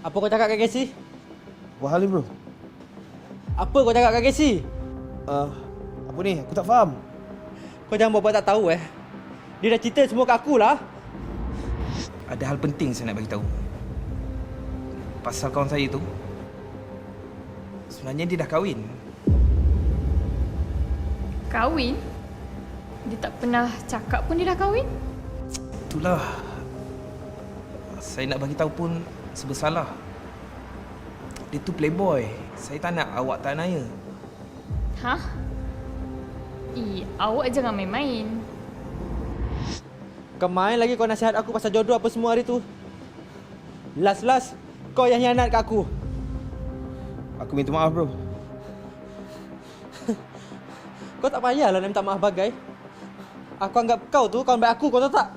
Apa kau cakap kat Casey? Ni bro? Apa kau cakap kat Casey? Uh, apa ni? Aku tak faham. Kau jangan buat tak tahu eh. Dia dah cerita semua kat aku lah. Ada hal penting saya nak bagi tahu. Pasal kawan saya tu sebenarnya dia dah kahwin. Kahwin? Dia tak pernah cakap pun dia dah kahwin? Itulah. Saya nak bagi tahu pun serba salah. Dia tu playboy. Saya tak nak awak tak naya. Hah? Eh, awak jangan main-main. Kemain lagi kau nasihat aku pasal jodoh apa semua hari tu. Last-last kau yang hianat kat aku. Aku minta maaf bro. Kau tak payahlah nak minta maaf bagai. Aku anggap kau tu kawan baik aku, kau tahu tak?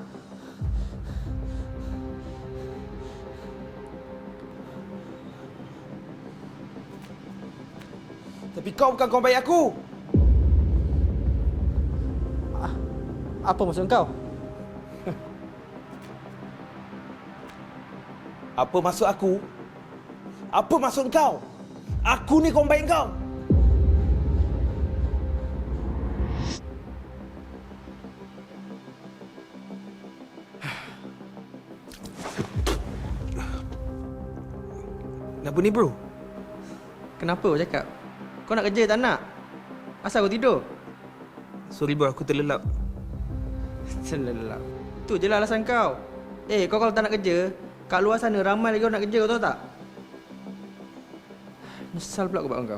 Kau bukan kawan baik aku. Apa maksud kau? Apa maksud aku? Apa maksud kau? Aku ni kawan baik kau. Kenapa ni bro? Kenapa kau cakap? Kau nak kerja tak nak? Asal kau tidur? Sorry bro, aku terlelap. Selelap. Tu je lah alasan kau. Eh, kau kalau tak nak kerja, kat luar sana ramai lagi orang nak kerja, kau tahu tak? Nyesal pula aku buat kau.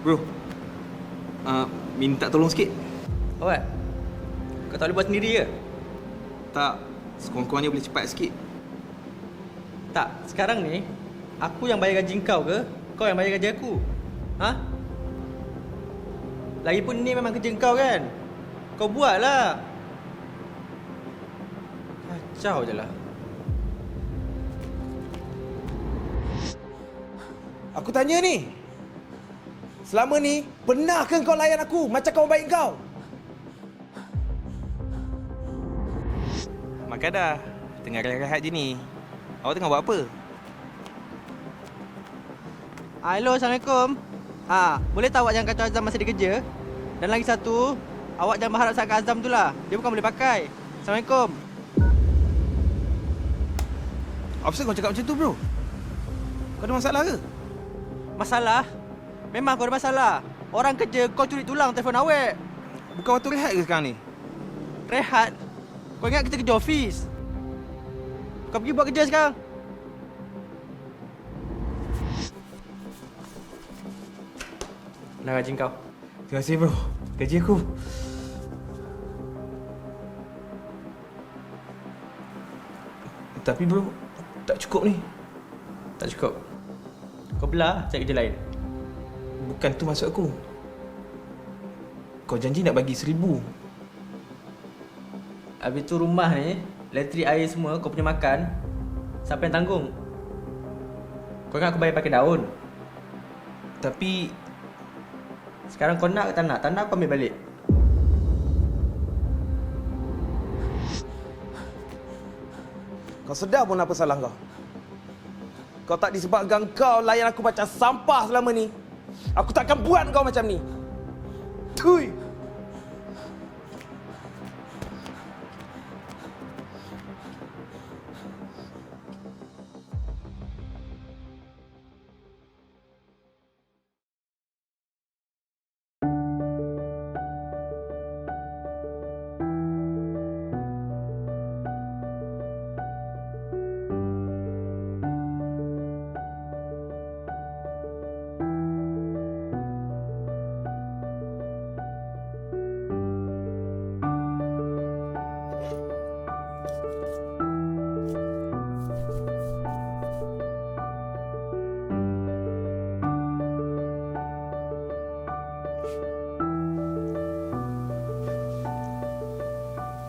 Bro. Uh, minta tolong sikit. Eh? Kau tak boleh buat sendiri ke? Tak, sekurang-kurangnya boleh cepat sikit. Tak, sekarang ni aku yang bayar gaji kau ke? Kau yang bayar gaji aku? Ha? Lagipun ni memang kerja kau kan? Kau buatlah. Kacau je lah. Aku tanya ni. Selama ni, pernah ke kau layan aku macam kawan baik kau? Makan dah. Tengah rehat-rehat je ni. Awak tengah buat apa? Hello, Assalamualaikum. Ah, boleh tak awak jangan kacau Azam masa dia kerja? Dan lagi satu, awak jangan berharap sangat Azam tu lah. Dia bukan boleh pakai. Assalamualaikum. Apa kau cakap macam tu bro? Kau ada masalah ke? Masalah? Memang kau ada masalah. Orang kerja kau curi tulang telefon awek. Bukan waktu rehat ke sekarang ni? Rehat. Kau ingat kita kerja office. Kau pergi buat kerja sekarang. Nak gaji kau. Terima kasih bro. Gaji aku. Tapi bro, tak cukup ni. Tak cukup. Kau belah cari kerja lain. Bukan tu maksud aku. Kau janji nak bagi seribu. Habis tu rumah ni, elektrik air semua, kau punya makan. Siapa yang tanggung? Kau ingat aku bayar pakai daun? Tapi Sekarang kau nak ke tak nak? Tak nak aku ambil balik. Kau sedar pun apa salah kau? Kau tak disebabkan kau layan aku macam sampah selama ni. Aku takkan buat kau macam ni. Tui!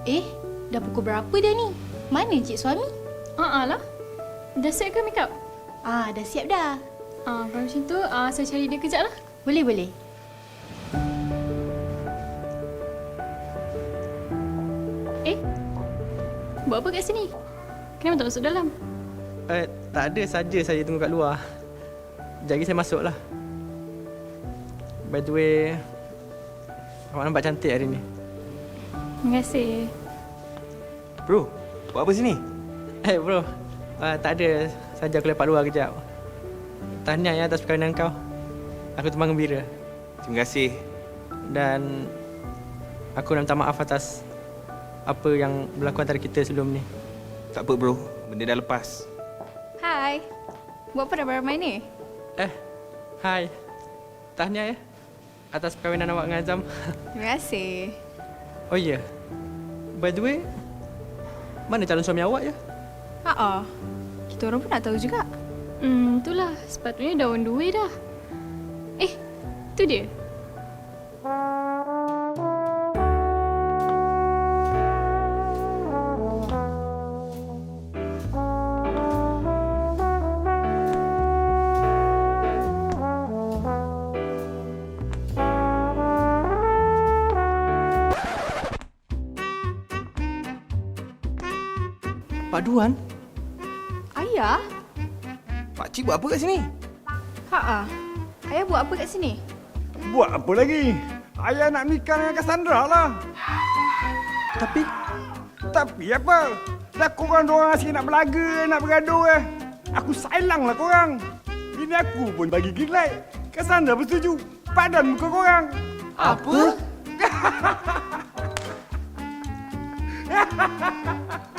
Eh, dah pukul berapa dah ni? Mana cik suami? Haa uh-uh lah. Dah siap ke make up? Ah, dah siap dah. Ah, kalau macam tu, ah, saya cari dia kejap lah. Boleh, boleh. Eh, buat apa kat sini? Kenapa tak masuk dalam? Eh, uh, tak ada saja saya tunggu kat luar. Jadi saya masuklah. By the way, awak nampak cantik hari ni. Terima kasih. Bro, buat apa sini? Eh bro, uh, tak ada. Saja aku lepak luar kejap. Tahniah ya atas perkahwinan kau. Aku teman gembira. Terima kasih. Dan aku nak minta maaf atas apa yang berlaku antara kita sebelum ni. Tak apa bro, benda dah lepas. Hai. Buat apa dah beramai ni? Eh, hai. Tahniah ya atas perkahwinan awak dengan Azam. Terima kasih. Oh ya. Yeah. By the way, mana calon suami awak ya? Haa. Kita orang pun nak tahu juga. Hmm, itulah. Sepatutnya dah on the way dah. Eh, tu dia. Pak Duan? Ayah? Pakcik buat apa kat sini? Haa. Ayah buat apa kat sini? Buat apa lagi? Ayah nak nikah dengan Cassandra lah. Tapi Tapi apa? Dah korang dua asyik nak belaga, nak bergaduh eh. Aku sailang lah korang. Ini aku pun bagi green light. Cassandra bersetuju. Padan muka korang. apa?